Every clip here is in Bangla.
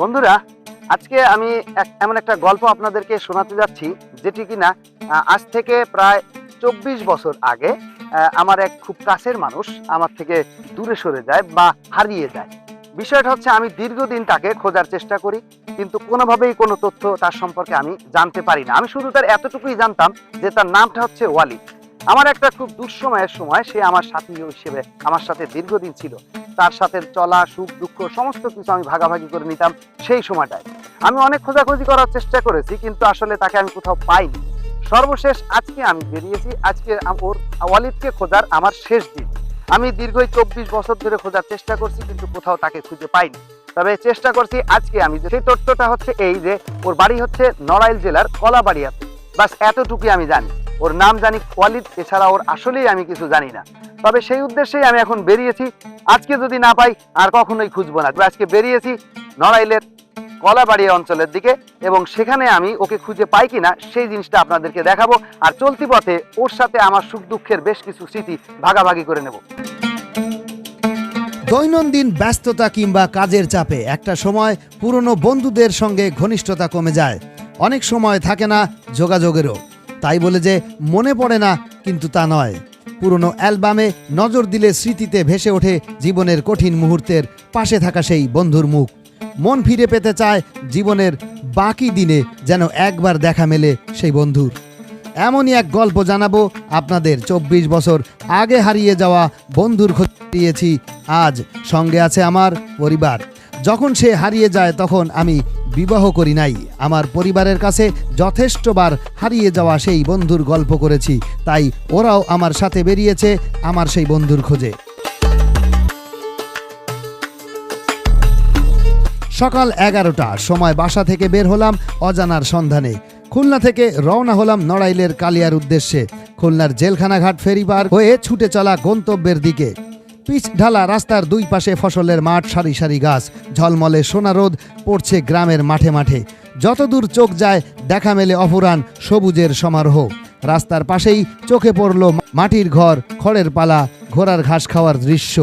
বন্ধুরা, আজকে আমি এমন একটা গল্প আপনাদেরকে শোনাতে যাচ্ছি, যেটি কিনা আজ থেকে প্রায় চব্বিশ বছর আগে আমার এক খুব কাছের মানুষ আমার থেকে দূরে সরে যায় বা হারিয়ে যায়। বিষয়টা হচ্ছে, আমি দীর্ঘদিন তাকে খোঁজার চেষ্টা করি, কিন্তু কোনোভাবেই কোনো তথ্য তার সম্পর্কে আমি জানতে পারি না। আমি শুধু তার এতটুকুই জানতাম যে তার নামটা হচ্ছে ওয়ালিদ। আমার একটা খুব দুঃসময়ের সময় সে আমার সাথী হিসেবে আমার সাথে দীর্ঘদিন ছিল। তার সাথে চলা, সুখ, দুঃখ, সমস্ত কিছু আমি ভাগাভাগি করে নিতাম সেই সময়টায়। আমি অনেক খোঁজাখুঁজি করার চেষ্টা করেছি, কিন্তু আসলে তাকে আমি কোথাও পাইনি। সর্বশেষ আজকে আমি বেরিয়েছি, আজকে ওর, ওয়ালিদকে খোঁজার আমার শেষ দিন। আমি দীর্ঘ চব্বিশ বছর ধরে খোঁজার চেষ্টা করছি, কিন্তু কোথাও তাকে খুঁজে পাইনি। তবে চেষ্টা করছি আজকে আমি সেই তথ্যটা হচ্ছে এই যে, ওর বাড়ি হচ্ছে নড়াইল জেলার কলাবাড়িয়াতে। বাস এতটুকুই আমি জানি। ওর নাম জানি ওয়ালিদ, এছাড়া ওর আসলেই আমি কিছু জানি না। তবে সেই উদ্দেশ্যেই আমি এখন বেরিয়েছি। আজকে যদি না পাই, আর কখনোই খুঁজবো না। আজকে বেরিয়েছি নড়াইলের কলাবাড়ি অঞ্চলের দিকে এবং সেখানে আমি ওকে খুঁজে পাই কিনা সেই জিনিসটা আপনাদেরকে দেখাবো। আর চলতি পথে ওর সাথে আমার সুখ দুঃখের বেশ কিছু স্মৃতি ভাগাভাগি করে নেব। দৈনন্দিন ব্যস্ততা কিংবা কাজের চাপে একটা সময় পুরনো বন্ধুদের সঙ্গে ঘনিষ্ঠতা কমে যায়। অনেক সময় থাকে না যোগাযোগেরও। তাই বলে যে মনে পড়ে না, কিন্তু তা নয়। পুরনো অ্যালবামে নজর দিলে স্মৃতিতে ভেসে ওঠে জীবনের কঠিন মুহূর্তের পাশে থাকা সেই বন্ধুর মুখ। মন ফিরে পেতে চায় জীবনের বাকি দিনে যেন একবার দেখা মেলে সেই বন্ধুর। এমনই এক গল্প জানাব আপনাদের চব্বিশ বছর আগে হারিয়ে যাওয়া বন্ধুর খোঁজ দিয়েছি। আজ সঙ্গে আছে আমার পরিবার। যখন সে হারিয়ে যায় তখন আমি বিবাহ করি নাই। আমার পরিবারের কাছে যথেষ্টবার হারিয়ে যাওয়া সেই বন্ধুর গল্প করেছি। তাই ওরাও আমার সাথে বেরিয়েছে আমার সেই বন্ধুর খোঁজে। সকাল এগারোটা, সময় বাসা থেকে বের হলাম অজানার সন্ধানে। খুলনা থেকে রওনা হলাম নড়াইলের কালিয়ার উদ্দেশ্যে। খুলনার জেলখানাঘাট ফেরিবার হয়ে ছুটে চলা গন্তব্যের দিকে। পিচ ঢালা রাস্তার দুই পাশে ফসলের মাঠ, সারি সারি গাছ, ঝলমলে সোনা রোদ পড়ছে গ্রামের মাঠে মাঠে। যতদূর চোখ যায়, দেখা মেলে অফুরান সবুজের সমারোহ। রাস্তার পাশেই চোখে পড়ল মাটির ঘর, খড়ের পালা, ঘোড়ার ঘাস খাওয়ার দৃশ্য।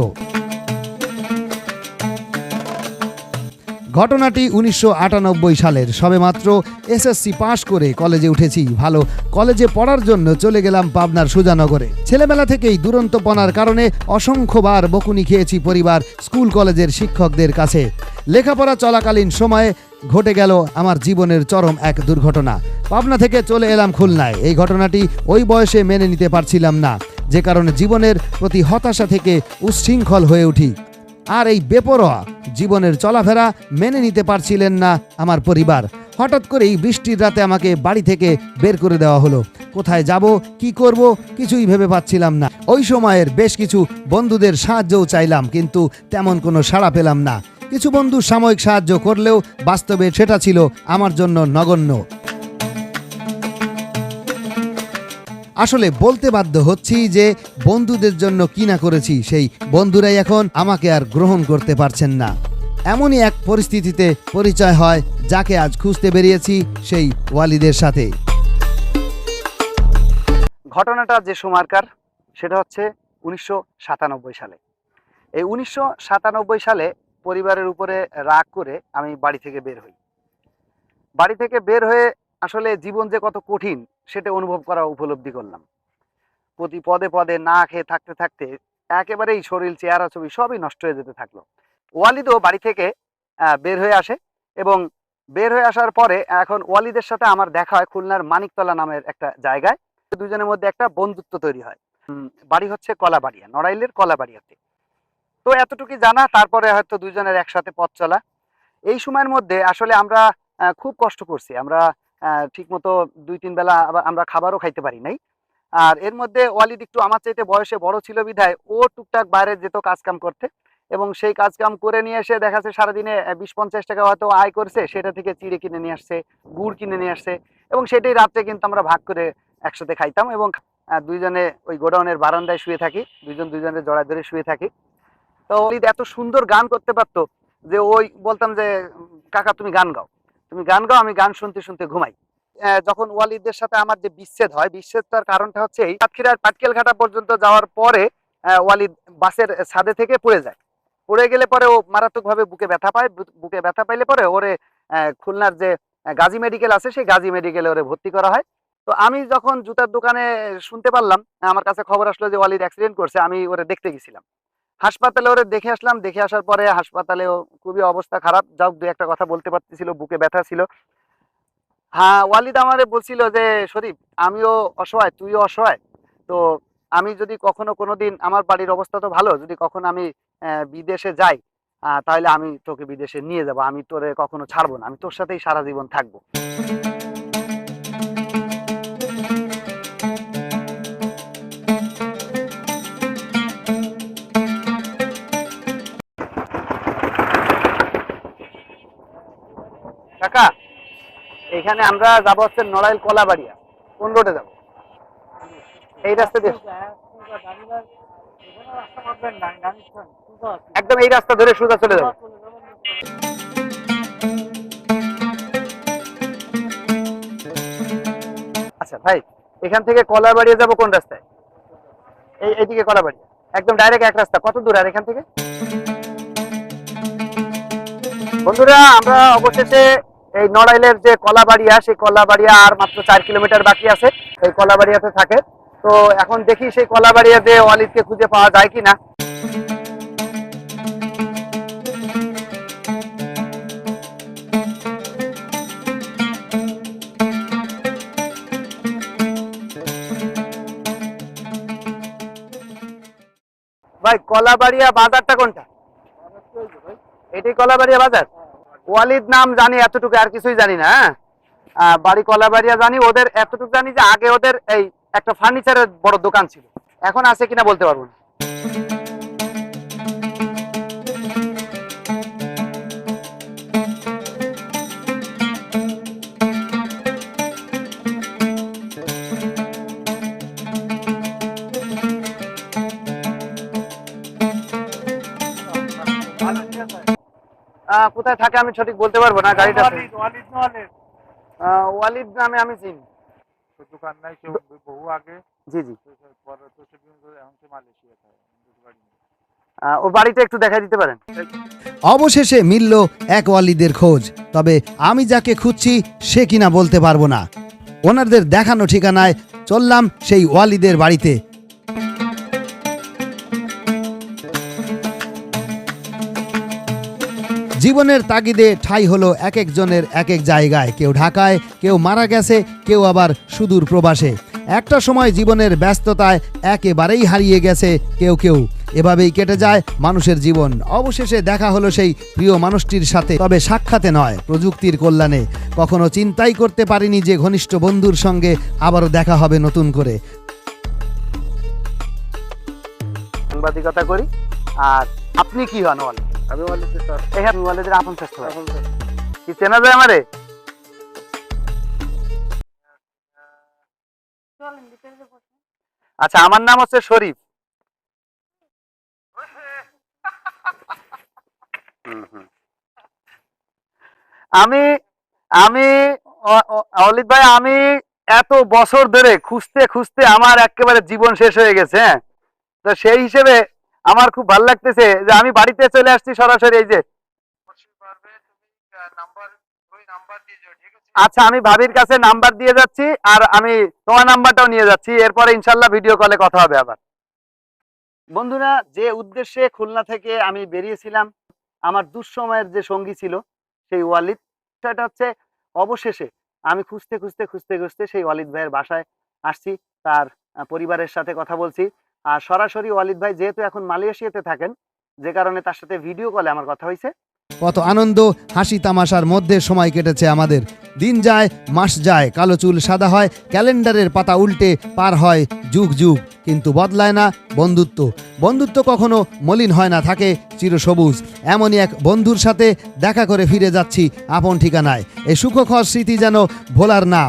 ঘটনাটি উনিশশো আটানব্বই সালের। সবেমাত্র এসএসসি পাশ করে কলেজে উঠেছি। ভালো, কলেজে পড়ার জন্য চলে গেলাম পাবনার সুজানগরে। ছেলেবেলা থেকেই দুরন্তপনার কারণে অসংখ্যবার বকুনি খেয়েছি পরিবার, স্কুল কলেজের শিক্ষকদের কাছে। লেখাপড়া চলাকালীন সময়ে ঘটে গেল আমার জীবনের চরম এক দুর্ঘটনা। পাবনা থেকে চলে এলাম খুলনায়। এই ঘটনাটি ওই বয়সে মেনে নিতে পারছিলাম না। যে কারণে জীবনের প্রতি হতাশা থেকে উচ্ছৃঙ্খল হয়ে উঠি। আর এই বেপরোয়া জীবনের চলাফেরা মেনে নিতে পারছিলেন না আমার পরিবার। হঠাৎ করে এই বৃষ্টির রাতে আমাকে বাড়ি থেকে বের করে দেওয়া হলো। কোথায় যাব, কি করব, কিছুই ভেবে পাচ্ছিলাম না। ওই সময়ের বেশ কিছু বন্ধুদের সাহায্যও চাইলাম, কিন্তু তেমন কোনো সাড়া পেলাম না। কিছু বন্ধু সাময়িক সাহায্য করলেও বাস্তবে সেটা ছিল আমার জন্য নগণ্য। আসলে বলতে বাধ্য হচ্ছি যে বন্ধুদের জন্য কি না করেছি, সেই বন্ধুরাই এখন আমাকে আর গ্রহণ করতে পারছেন না। এমনই এক পরিস্থিতিতে পরিচয় হয় যাকে আজ খুঁজতে বেরিয়েছি সেই ওয়ালিদের সাথে। ঘটনাটা যে সময়কার সেটা হচ্ছে উনিশশো সাতানব্বই সালে। এই উনিশশো সাতানব্বই সালে পরিবারের উপরে রাগ করে আমি বাড়ি থেকে বের হই। বাড়ি থেকে বের হয়ে আসলে জীবন যে কত কঠিন সেটা অনুভব করা উপলব্ধি করলাম। প্রতি পদে পদে না খেয়ে থাকতে থাকতে একেবারেই শরীর, চেহারা ছবি সবই নষ্ট হয়ে যেতে থাকল। ওয়ালিদও বাড়ি থেকে বের হয়ে আসে এবং বের হয়ে আসার পরে এখন ওয়ালিদের সাথে আমার দেখা হয় খুলনার মানিকতলা নামের একটা জায়গায়। দুজনের মধ্যে একটা বন্ধুত্ব তৈরি হয়। বাড়ি হচ্ছে কলাবাড়িয়া, নড়াইলের কলাবাড়িয়াতে। তো এতটুকু জানা, তারপরে হয়তো দুজনের একসাথে পথ চলা। এই সময়ের মধ্যে আসলে আমরা খুব কষ্ট করছি। আমরা ঠিকমতো দুই, তিন বেলা আমরা খাবারও খাইতে পারি নাই। আর এর মধ্যে ওয়ালিদ একটু আমার চাইতে বয়সে বড় ছিল বিধায়, ও টুকটাক বাইরে যেত কাজকাম করতে এবং সেই কাজকাম করে নিয়ে এসে দেখা যাচ্ছে সারাদিনে বিশ, পঞ্চাশ টাকা হয়তো আয় করছে, সেটা থেকে চিড়ে কিনে নিয়ে আসছে, গুড় কিনে নিয়ে আসছে এবং সেটাই রাত্রে কিন্তু আমরা ভাগ করে একসাথে খাইতাম এবং দুইজনে ওই গোডাউনের বারান্দায় শুয়ে থাকি, দুইজন দুইজনের জড়ায় ধরে শুয়ে থাকি। তো এত সুন্দর গান করতে পারতো যে ওই বলতাম যে, কাকা তুমি গান গাও। তুমি গান গাও, আমি গান শুনতে শুনতে ঘুমাই। যখন ওয়ালিদের সাথে আমার যে বিচ্ছেদ হয়, বিচ্ছেদটার কারণটা হচ্ছে এই সাতক্ষীরার পাটকেল ঘাটা পর্যন্ত যাওয়ার পরে ওয়ালিদ বাসের ছাদে থেকে পড়ে যায়। পড়ে গেলে পরে ও মারাত্মকভাবে বুকে ব্যথা পায় বুকে ব্যথা পাইলে পরে ওরে খুলনার যে গাজী মেডিকেল আছে, সেই গাজী মেডিকেলে ওরে ভর্তি করা হয়। তো আমি যখন জুতার দোকানে শুনতে পারলাম, আমার কাছে খবর আসলো যে ওয়ালিদ অ্যাক্সিডেন্ট করছে, আমি ওরে দেখতে গেছিলাম। হাসপাতালে ওরে দেখে আসলাম, দেখে আসার পরে হাসপাতালে খুবই অবস্থা খারাপ। যাও, দু একটা কথা বলতে পারতেছিল, বুকে ব্যথা ছিল। হ্যাঁ ওয়ালিদ আমারে বলছিল যে, শরীফ, আমিও অসহায়, তুইও অসহায়। তো আমি যদি কখনো কোনোদিন, আমার বাড়ির অবস্থা তো ভালো, যদি কখনো আমি বিদেশে যাই তাহলে আমি তোকে বিদেশে নিয়ে যাব। আমি তোরে কখনো ছাড়বো না, আমি তোর সাথেই সারা জীবন থাকব। কাকা এখানে আমরা যাব হচ্ছে নড়াইল কলাবাড়িয়া, কোন রোডে যাব? এই রাস্তা দিয়ে। একদম এই রাস্তা ধরে সোজা চলে যাব। আচ্ছা ভাই, এখান থেকে কলাবাড়িয়া যাব কোন রাস্তায়? এই, এইদিকে কলাবাড়িয়া। একদম ডাইরেক্ট এক রাস্তা। কত দূর আর এখান থেকে? বন্ধুরা, আমরা অবশেষে এই নড়াইলের যে কলাবাড়িয়া সেই কলাবাড়িয়া আর মাত্র চার কিলোমিটার বাকি আছে এই কলাবাড়িয়াতে থাকে। তো এখন দেখি সেই কলাবাড়িয়া যে ওয়ালিদকে খুঁজে পাওয়া যায় কিনা। ভাই কলাবাড়িয়া বাজারটা কোনটা? এটাই কলাবাড়িয়া বাজার? ওয়ালিদ নাম জানি, এতটুকু আর কিছুই জানি না হ্যাঁ? বাড়ি কলাবাড়িয়া জানি, ওদের এতটুকু জানি যে আগে ওদের এই একটা ফার্নিচারের বড় দোকান ছিল এখন আছে কিনা বলতে পারব না কোথায় থাকে আমি সঠিক বলতে পারব না গাড়িটা ওয়ালিদ নামে আমি চিনি। দোকান নাই কেউ বহু আগে। জি জি। পরে তো সে এখন সে মালয়েশিয়া থাকে বাড়ি নেই। আহ, ওর বাড়িটা একটু দেখাই দিতে পারেন। অবশেষে মিলল এক ওয়ালিদের খোঁজ তবে আমি যাকে খুঁজছি সে কিনা বলতে পারব না। ওনাদের দেখানো ঠিকানায় চললাম সেই ওয়ালিদের বাড়িতে। জীবনের তাগিদে ঠাই হলো এক একজনের এক এক জায়গায়। কেউ ঢাকায়, কেউ মারা গেছে, কেউ আবার সুদূর প্রবাসে। একটা সময় জীবনের ব্যস্ততায় একেবারেই হারিয়ে গেছে কেউ কেউ। এভাবেই কেটে যায় মানুষের জীবন। অবশেষে দেখা হলো সেই প্রিয় মানুষটির সাথে। তবে সাক্ষাতে নয় প্রযুক্তির কল্যাণে। কখনো চিন্তাই করতে পারিনি যে ঘনিষ্ঠ বন্ধুর সঙ্গে আবারও দেখা হবে নতুন করে। সাংবাদিকতা করি। আর আপনি কি হন আমি ওয়ালিদের ওয়ালিদের আপন এখন কি চেনা যায় আমারে? আচ্ছা আমার নাম হচ্ছে শরীফ। আমি আমি অ- অ- ভাই আমি এত বছর ধরে খুঁজতে খুঁজতে আমার একেবারে জীবন শেষ হয়ে গেছে হ্যাঁ? তো সেই হিসেবে আমার খুব ভালো লাগতেছে যে আমি বাড়িতে চলে আসছি সরাসরি এই যে। আচ্ছা আমি ভাবির কাছে নাম্বার দিয়ে যাচ্ছি আর আমি তোমার নাম্বারটাও নিয়ে যাচ্ছি এরপরে ইনশাল্লাহ ভিডিও কলে কথা হবে আবার। বন্ধুরা যে উদ্দেশ্যে খুলনা থেকে আমি বেরিয়েছিলাম আমার দুঃসময়ের যে সঙ্গী ছিল সেই ওয়ালিদ সেটা হচ্ছে অবশেষে আমি খুঁজতে খুঁজতে খুঁজতে খুঁজতে সেই ওয়ালিদ ভাইয়ের বাসায় আসছি তার পরিবারের সাথে কথা বলছি। আর সরাসরি ওয়ালিদ ভাই যেহেতু এখন মালয়েশিয়াতে থাকেন, যে কারণে তার সাথে ভিডিও কলে আমার কথা হয়েছে। কত আনন্দ, হাসি তামাশার মধ্যে সময় কেটেছে আমাদের। দিন যায়, মাস যায়, কালো চুল সাদা হয়, ক্যালেন্ডারের পাতা উল্টে পার হয় যুগ যুগ। কিন্তু বদলায় না বন্ধুত্ব। বন্ধুত্ব কখনো মলিন হয় না, থাকে চিরসবুজ। এমনই এক বন্ধুর সাথে দেখা করে ফিরে যাচ্ছি আপন ঠিকানায়। এই সুখকর স্মৃতি যেন ভোলার না।